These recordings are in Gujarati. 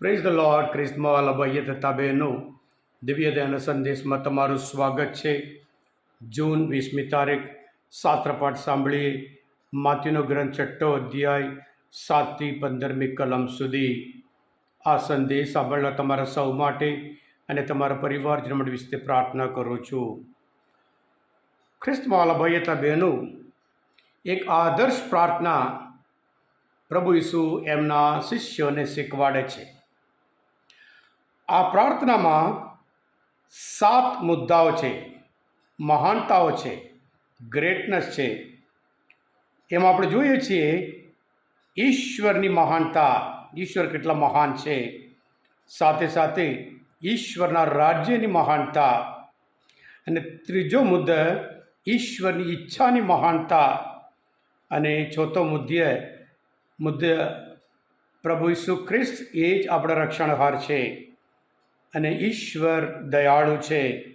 પ્રેઝ ધ લોર્ડ ક્રિસ્મા વાલા ભાઈએ તથા બહેનો દિવ્ય દયાના સંદેશમાં તમારું સ્વાગત છે. જૂન વીસમી તારીખ શાસ્ત્રપાઠ સાંભળીએ. માતીનો ગ્રંથ છઠ્ઠો અધ્યાય, સાતથી પંદરમી કલમ સુધી. આ સંદેશ સાંભળવા તમારા સૌ માટે અને તમારા પરિવારજનો માટે વિશે પ્રાર્થના કરું છું. ખ્રિસ્તમાં ભાઈ હતા બહેનો એક આદર્શ પ્રાર્થના પ્રભુ ઈસુ એમના શિષ્યોને શીખવાડે છે. આ પ્રાર્થનામાં સાત મુદ્દાઓ છે, મહાનતાઓ છે ગ્રેટનેસ છે. એમાં આપણે જોઈએ છીએ ઈશ્વરની મહાનતા. ઈશ્વર કેટલા મહાન છે? સાથે સાથે ઈશ્વરના રાજ્યની મહાનતા. અને ત્રીજો મુદ્દો, ઈશ્વરની ઈચ્છાની મહાનતા. અને ચોથો મુદ્દે મુદ્દે, પ્રભુ ઈસુ ખ્રિસ્ત એ જ આપણા રક્ષણહાર છે. અને ઈશ્વર દયાળુ છે.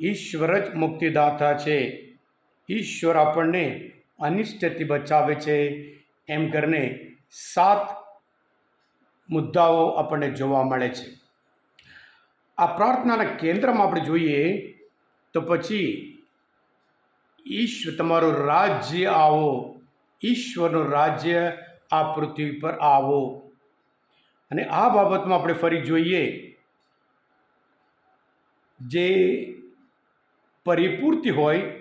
ઈશ્વર જ મુક્તિદાતા છે. ઈશ્વર આપણને અનિષ્ટથી બચાવે છે. એમ કરીને સાત મુદ્દાઓ આપણને જોવા મળે છે. આ પ્રાર્થનાના કેન્દ્રમાં આપણે જોઈએ તો પછી ઈશ્વર તમારું રાજ્ય આવો. ઈશ્વરનું રાજ્ય આ પૃથ્વી પર આવો. અને આ બાબતમાં આપણે ફરી જોઈએ જે પરિપૂર્તિ હોય,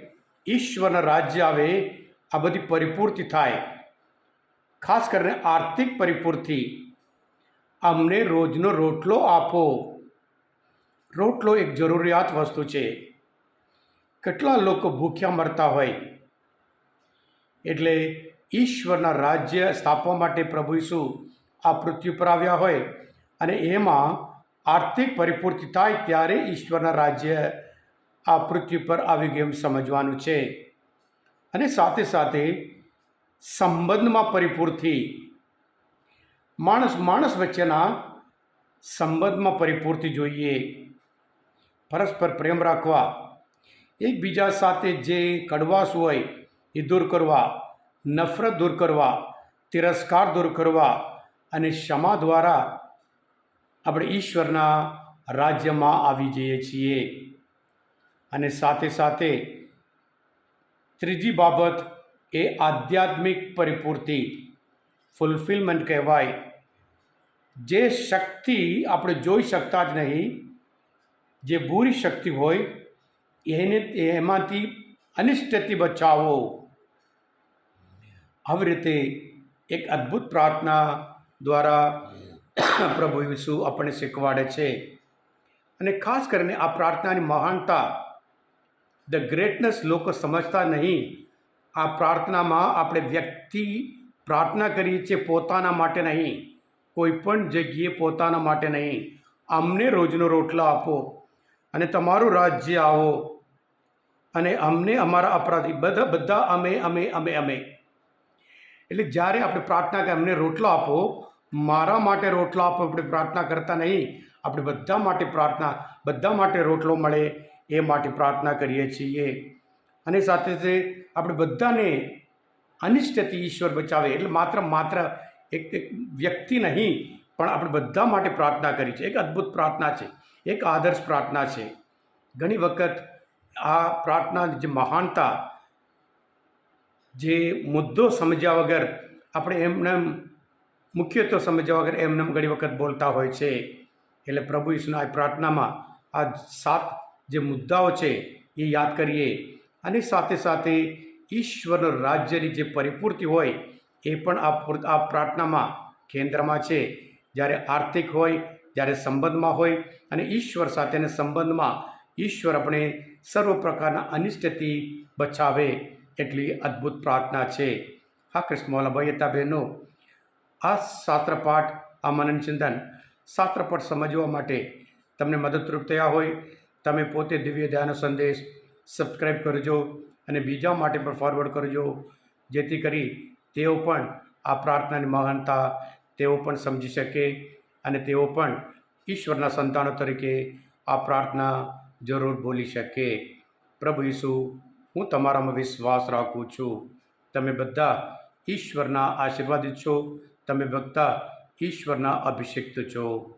ઈશ્વરના રાજ્ય આવે, આ બધી પરિપૂર્તિ થાય. ખાસ કરીને આર્થિક પરિપૂર્તિ. અમને રોજનો રોટલો આપો. રોટલો એક જરૂરિયાત વસ્તુ છે. કેટલા લોકો ભૂખ્યા મરતા હોય. એટલે ઈશ્વરના રાજ્ય સ્થાપવા માટે પ્રભુ ઈસુ આ પૃથ્વી પર આવ્યા હોય અને એમાં આર્થિક પરિપૂર્તિ થાય ત્યારે ઈશ્વરના રાજ્ય આ પૃથ્વી પર આવી ગયું સમજવાનું છે. અને સાથે સાથે સંબંધમાં પરિપૂર્તિ. માણસ માણસ વચ્ચેના સંબંધમાં પરિપૂર્તિ જોઈએ. પરસ્પર પ્રેમ રાખવા. એકબીજા સાથે જે કડવાશ હોય એ દૂર કરવા, નફરત દૂર કરવા, તિરસ્કાર દૂર કરવા અને ક્ષમા દ્વારા આપણે ઈશ્વરના રાજ્યમાં આવી જઈએ છીએ. અને સાથે સાથે ત્રીજી બાબત એ આધ્યાત્મિક પરિપૂર્તિ ફૂલફિલમેન્ટ કહેવાય. જે શક્તિ આપણે જોઈ શકતા જ નહીં, જે બુરી શક્તિ હોય, એને એમાંથી અનિષ્ટથી બચાવો. આવી રીતે એક અદ્ભુત પ્રાર્થના દ્વારા પ્રભુ ઈસુ આપણને શીખવાડે છે. અને ખાસ કરીને આ પ્રાર્થનાની મહાનતા ધ ગ્રેટનેસ લોકો સમજતા નહીં. આ પ્રાર્થનામાં આપણે વ્યક્તિ પ્રાર્થના કરીએ છીએ પોતાના માટે નહીં. કોઈ પણ જગ્યાએ પોતાના માટે નહીં. અમને રોજનો રોટલો આપો અને તમારું રાજ્ય આવો. અને અમને અમારા અપરાધી બધા બધા અમે અમે અમે અમે. એટલે જ્યારે આપણે પ્રાર્થના કે અમને રોટલો આપો મારા માટે રોટલો આપો, આપણે પ્રાર્થના કરતા નહીં. આપણે બધા માટે પ્રાર્થના, બધા માટે રોટલો મળે એ માટે પ્રાર્થના કરીએ છીએ. અને સાથે સાથે આપણે બધાને અનિષ્ટથી ઈશ્વર બચાવે, એટલે માત્ર માત્ર એક એક વ્યક્તિ નહીં, પણ આપણે બધા માટે પ્રાર્થના કરી છે. એક અદ્ભુત પ્રાર્થના છે. એક આદર્શ પ્રાર્થના છે. ઘણી વખત આ પ્રાર્થના જે મહાનતા, જે મુદ્દો સમજ્યા વગર આપણે એમને એમ મુખ્યત્વ સમજ્યા વગર એમને એમ ઘણી વખત બોલતા હોય છે. એટલે પ્રભુ ઈશ્વરના આ પ્રાર્થનામાં આ સાત જે મુદ્દાઓ છે એ યાદ કરીએ. અને સાથે સાથે ઈશ્વરનું રાજ્યની જે પરિપૂર્તિ હોય એ પણ આ આ પ્રાર્થનામાં કેન્દ્રમાં છે. જ્યારે આર્થિક હોય, જ્યારે સંબંધમાં હોય અને ઈશ્વર સાથેના સંબંધમાં ઈશ્વર આપણે સર્વ પ્રકારના અનિષ્ટથી બચાવે એટલી અદ્ભુત પ્રાર્થના છે. હા કૃષ્ણવાલા ભાઈ હતા બહેનો આ શાસ્ત્રપાઠ, આ મનન ચિંતન શાસ્ત્રપાઠ સમજવા માટે તમને મદદરૂપ થયા હોય, તમે પોતે દિવ્ય ધ્યાન સંદેશ સબસ્ક્રાઈબ કરજો અને બીજા માટે પણ ફોરવર્ડ કરજો, જેથી કરી તેઓ પણ આ પ્રાર્થનાની મહાનતા તેઓ પણ સમજી શકે અને તેઓ પણ ઈશ્વરના સંતાનો તરીકે આ પ્રાર્થના જરૂર બોલી શકે. પ્રભુ ઈસુ, હું તમારામાં વિશ્વાસ રાખું છું. તમે બધા ઈશ્વરના આશીર્વાદિત છો. તમે બધા ઈશ્વરના અભિષિક્ત છો.